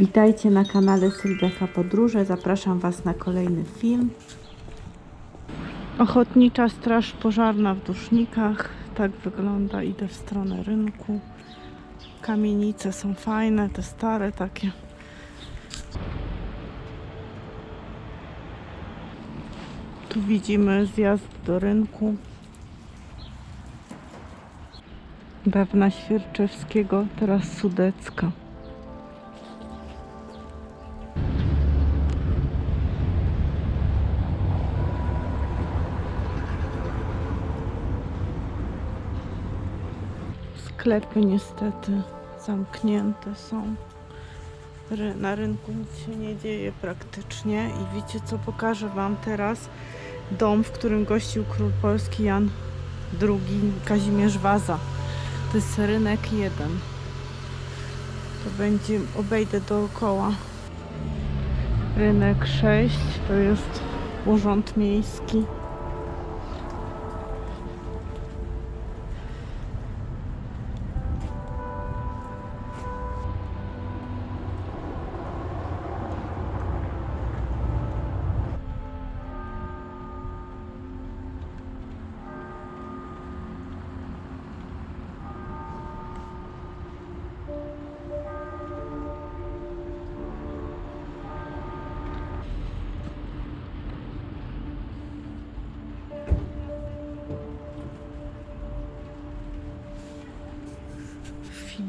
Witajcie na kanale Sylwiaka Podróże. Zapraszam Was na kolejny film. Ochotnicza Straż Pożarna w Dusznikach. Tak wygląda. Idę w stronę rynku. Kamienice są fajne, te stare takie. Tu widzimy zjazd do rynku. Dawna Świerczewskiego, teraz Sudecka. Sklepy niestety zamknięte są. Na rynku nic się nie dzieje praktycznie i wiecie co pokażę Wam teraz? Dom, w którym gościł król Polski Jan II Kazimierz Waza. To jest rynek jeden. To będzie, obejdę dookoła. Rynek 6 to jest urząd miejski.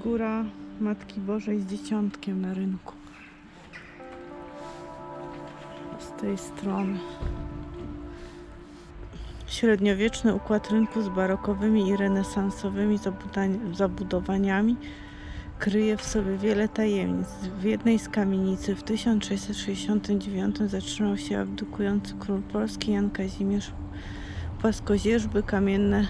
Figura Matki Bożej z dzieciątkiem na rynku. Z tej strony. Średniowieczny układ rynku z barokowymi i renesansowymi zabudowaniami kryje w sobie wiele tajemnic. W jednej z kamienicy w 1669 zatrzymał się abdykujący król Polski Jan Kazimierz. Płaskozierzby kamienne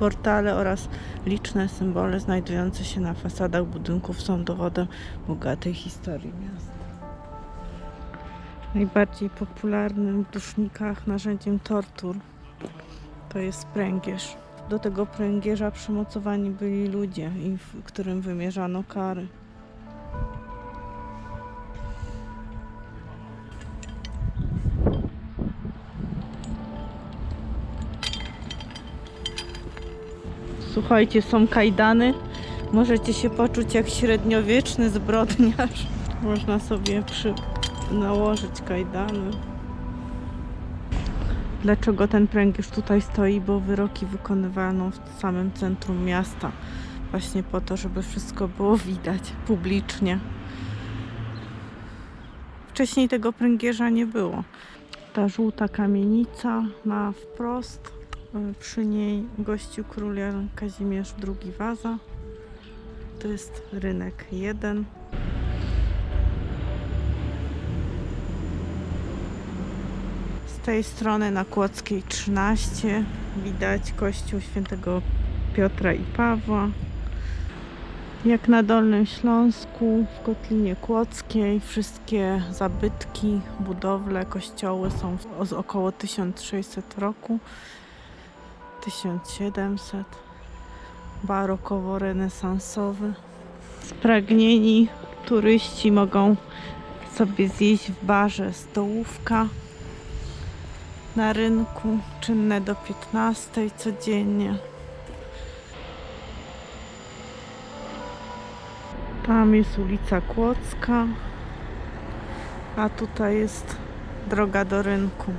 portale oraz liczne symbole znajdujące się na fasadach budynków są dowodem bogatej historii miasta. Najbardziej popularnym w dusznikach narzędziem tortur to jest pręgierz. Do tego pręgierza przymocowani byli ludzie, którym wymierzano kary. Słuchajcie, są kajdany. Możecie się poczuć jak średniowieczny zbrodniarz. Można sobie przy... nałożyć kajdany. Dlaczego ten pręgierz tutaj stoi? Bo wyroki wykonywano w samym centrum miasta. Właśnie po to, żeby wszystko było widać publicznie. Wcześniej tego pręgierza nie było. Ta żółta kamienica na wprost. Y, Przy niej gościu król Kazimierz II Waza. To jest rynek 1. Z tej strony na Kłodzkiej 13 widać kościół świętego Piotra i Pawła. Jak na Dolnym Śląsku, w Kotlinie Kłodzkiej, wszystkie zabytki, budowle, kościoły są z około 1600 roku, 1700, barokowo-renesansowy. Spragnieni turyści mogą sobie zjeść w barze stołówka na rynku, czynne do 15 codziennie. Tam jest ulica Kłodzka, a tutaj jest droga do rynku.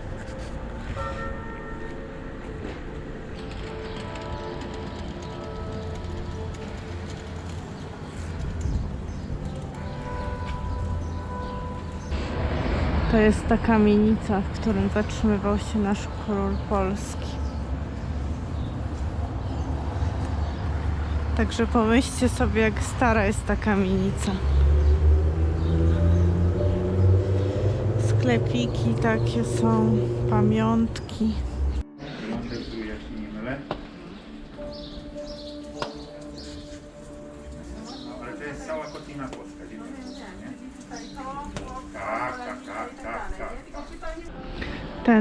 To jest ta kamienica, w którym zatrzymywał się nasz król Polski. Także pomyślcie sobie, jak stara jest ta kamienica. Sklepiki takie są, pamiątki.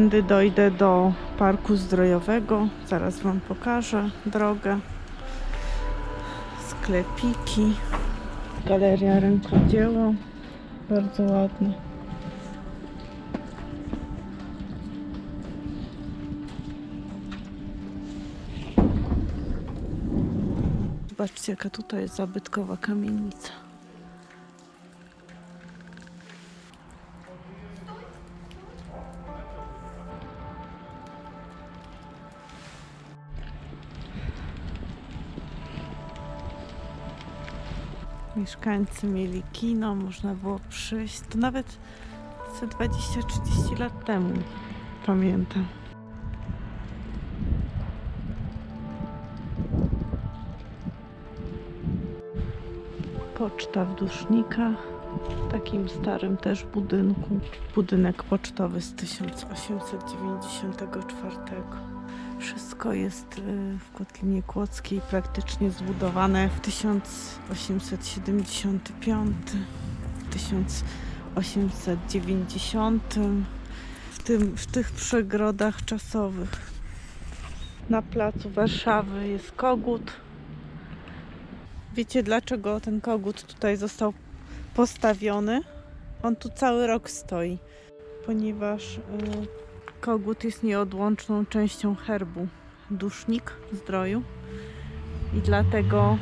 Tędy dojdę do parku zdrojowego. Zaraz Wam pokażę drogę. Sklepiki. Galeria rękodzieła. Bardzo ładne. Zobaczcie, jaka tutaj jest zabytkowa kamienica. Mieszkańcy mieli kino, można było przyjść. To nawet ze 20-30 lat temu, pamiętam. Poczta w Dusznikach, w takim starym też budynku. Budynek pocztowy z 1894. Wszystko jest y, w Kotlinie Kłodzkiej praktycznie zbudowane w 1875, w 1890, w, tym, w tych przegrodach czasowych. Na placu Warszawy jest kogut. Wiecie dlaczego ten kogut tutaj został postawiony? On tu cały rok stoi, ponieważ y, kogut jest nieodłączną częścią herbu dusznik zdroju i dlatego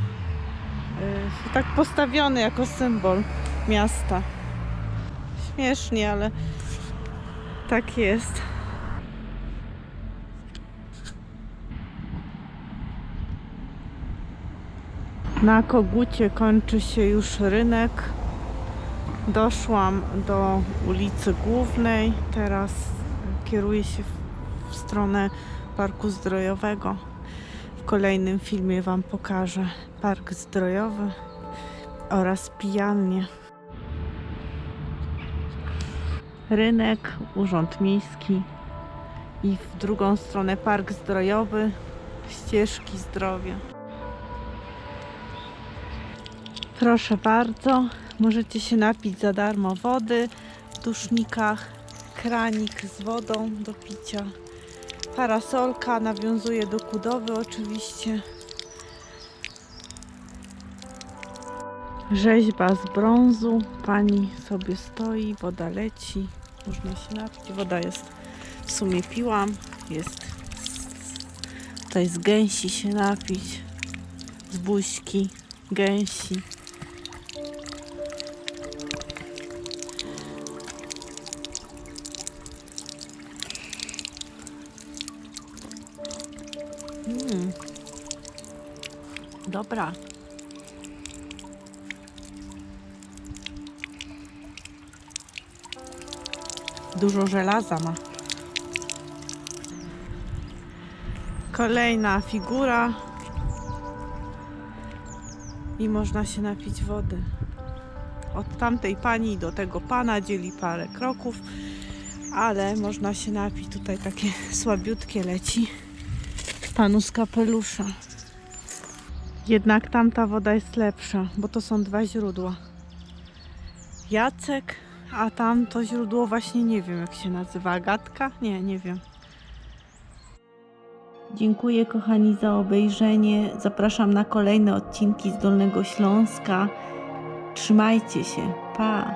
y, tak postawiony jako symbol miasta. Śmiesznie, ale tak jest. Na kogucie kończy się już rynek. Doszłam do ulicy Głównej. Teraz kieruję się w- w stronę Parku Zdrojowego. W kolejnym filmie Wam pokażę Park Zdrojowy oraz pijalnię. Rynek, Urząd Miejski i w drugą stronę Park Zdrojowy, ścieżki zdrowia. Proszę bardzo, możecie się napić za darmo wody w dusznikach, kranik z wodą do picia, parasolka nawiązuje do kudowy oczywiście, rzeźba z brązu, pani sobie stoi, woda leci, można się napić, woda jest, w sumie piłam, jest tutaj z gęsi się napić, z buźki gęsi. Dobra. Dużo żelaza ma. Kolejna figura. I można się napić wody. Od tamtej pani do tego pana dzieli parę kroków, ale można się napić. Tutaj takie słabiutkie leci panu z kapelusza. Jednak tamta woda jest lepsza, bo to są dwa źródła. Jacek, a tam to źródło właśnie nie wiem jak się nazywa. Agatka? Nie, nie wiem. Dziękuję kochani za obejrzenie. Zapraszam na kolejne odcinki z Dolnego Śląska. Trzymajcie się. Pa!